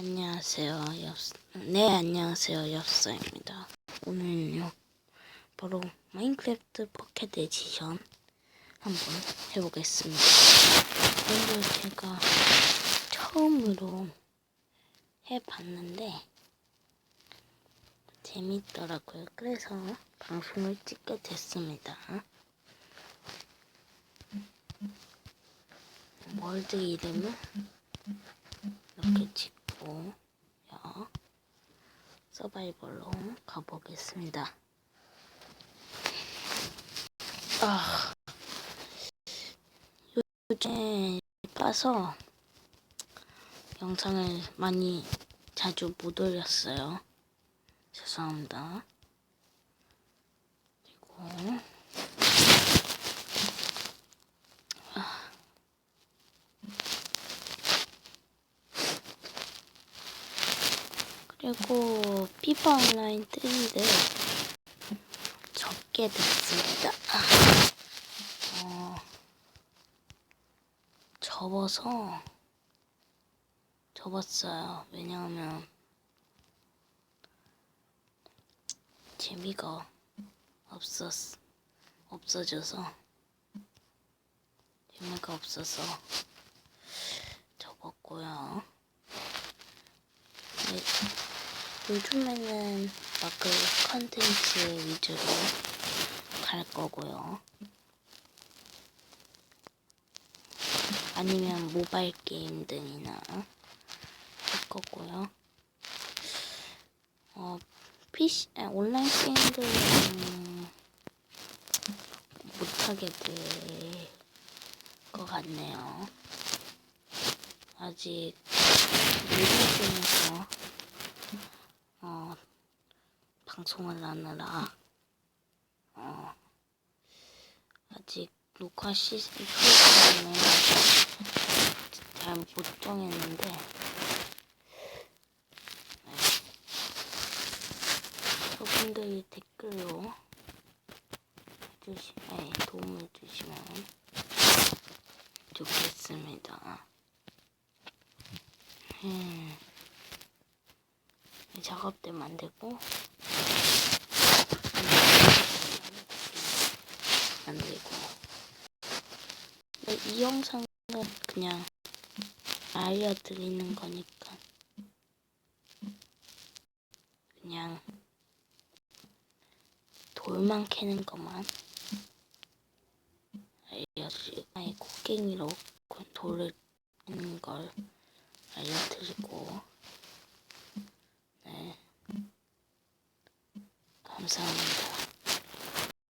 안녕하세요. 엽, 네, 안녕하세요. 엽서입니다. 오늘은요, 바로 마인크래프트 포켓 에디션 한번 해보겠습니다. 오늘 제가 처음으로 해봤는데, 재밌더라고요. 그래서 방송을 찍게 됐습니다. 월드 이렇게 서바이벌로 가보겠습니다. 아, 요즘에 봐서 영상을 많이 자주 못 올렸어요. 죄송합니다. 그리고 그리고 피파 온라인 3를 접게 됐습니다. 어, 접어서 접었어요. 왜냐하면 재미가 없었 없어져서 재미가 없어서 접었고요. 네, 요즘에는 마크 컨텐츠 위주로 갈 거고요. 아니면 모바일 게임 등이나 할 거고요. 어, PC, 아, 온라인 게임들은 못하게 될 것 같네요. 아직 어, 방송을 하느라 어, 아직 녹화 시스템을 잘못 정했는데 네. 여러분들이 댓글로 네, 도움을 주시면 좋겠습니다. 음. 작업대 만들고 만들고. 이 영상은 그냥 알려드리는 거니까. 그냥 돌만 캐는 것만 알려드리고 아니 곡괭이로 돌을 캐는 걸 알려드리고. 네. 감사합니다.